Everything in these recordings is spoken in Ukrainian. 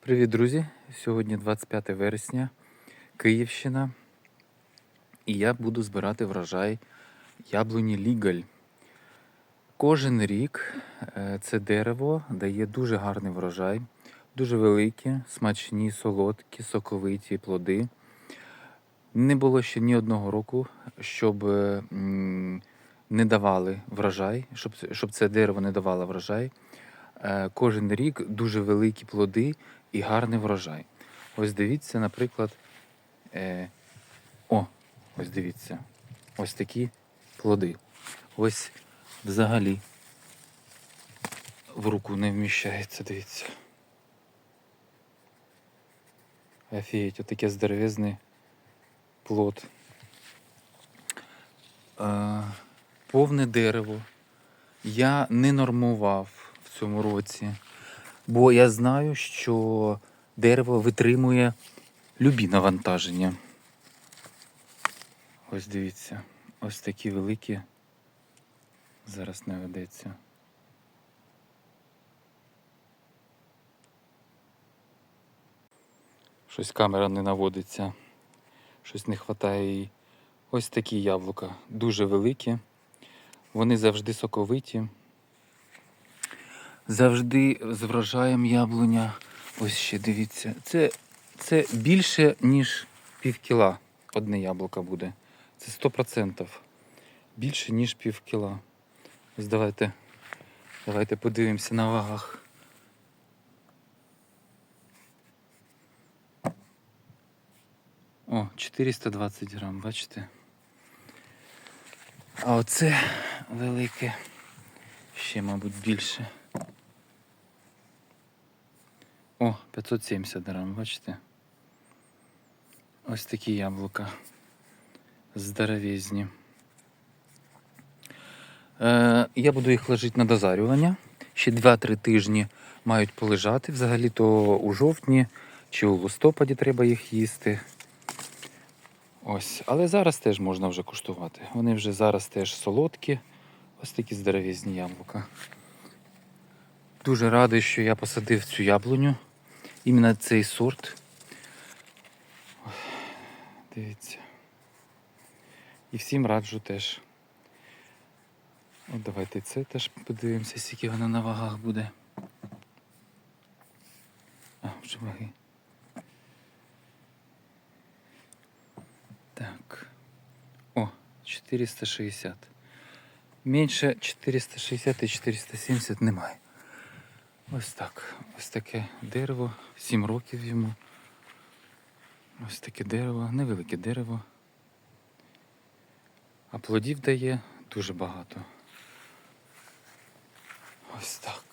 Привіт, друзі! Сьогодні 25 вересня, Київщина. І я буду збирати врожай яблуні Лігаль. Кожен рік е, це дерево дає дуже гарний врожай, дуже великі, смачні, солодкі, соковиті плоди. Не було ще ні одного року, щоб е, не давали врожай, щоб, це- дерево не давало врожай. Е, Кожен рік дуже великі плоди і гарний врожай. Ось дивіться, наприклад, е, о, ось дивіться, ось такі плоди. Ось взагалі в руку не вміщається, дивіться. Офігеть, отаке здоровезний плод. Е, повне дерево. Я не нормував в цьому році, бо я знаю, що дерево витримує любі навантаження. Ось дивіться, ось такі великі. Зараз не ведеться. Щось камера не наводиться. Щось не вистачає їй. Ось такі яблука. Дуже великі. Вони завжди соковиті. Завжди з врожаєм яблуня. Ось ще дивіться. Це, це більше, ніж пів кіла одне яблуко буде. Це 100%. Більше, ніж пів кіла. Ось давайте, давайте подивимося на вагах. О, 420 грам, бачите? А оце велике, ще, мабуть, більше. О, 570 грам, бачите? Ось такі яблука. Здоровезні. Е, я буду їх ложити на дозарювання. Ще 2-3 тижні мають полежати. Взагалі-то у жовтні чи у листопаді треба їх їсти. Ось, але зараз теж можна вже куштувати. Вони вже зараз теж солодкі. Ось такі здоровізні яблука. Дуже радий, що я посадив цю яблуню. Іменно цей сорт. Дивіться. І всім раджу теж. От давайте це теж подивимося, скільки воно на вагах буде. А, вже ваги. Так. О, 460. Менше 460 і 470 немає. Ось так. Ось таке дерево. 7 років йому. Ось таке дерево, невелике дерево. А плодів дає дуже багато. Ось так.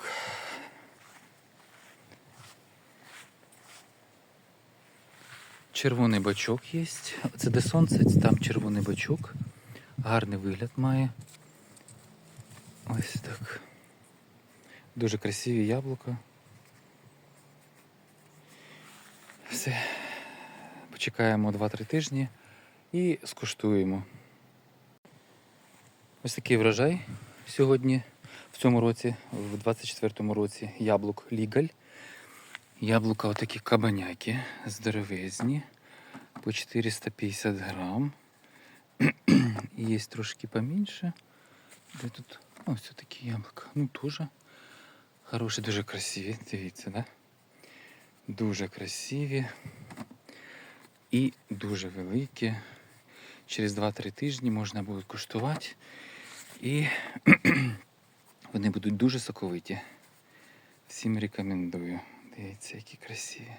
Червоний бачок є. Це де сонце, там червоний бачок. Гарний вигляд має. Ось так. Дуже красиві яблука. Все. Почекаємо 2-3 тижні і скуштуємо. Ось такий врожай сьогодні, в цьому році, в 24-му році, яблук Лігаль. Яблука отакі кабаняки, здоровезні, по 450 грам. Є трошки поменьше. Де тут? Ось такі яблука. Ну теж хороші, дуже красиві. Дивіться, да? Дуже красиві і дуже великі. Через 2-3 тижні можна буде куштувати. І вони будуть дуже соковиті. Всім рекомендую. Дивіться, які красиві.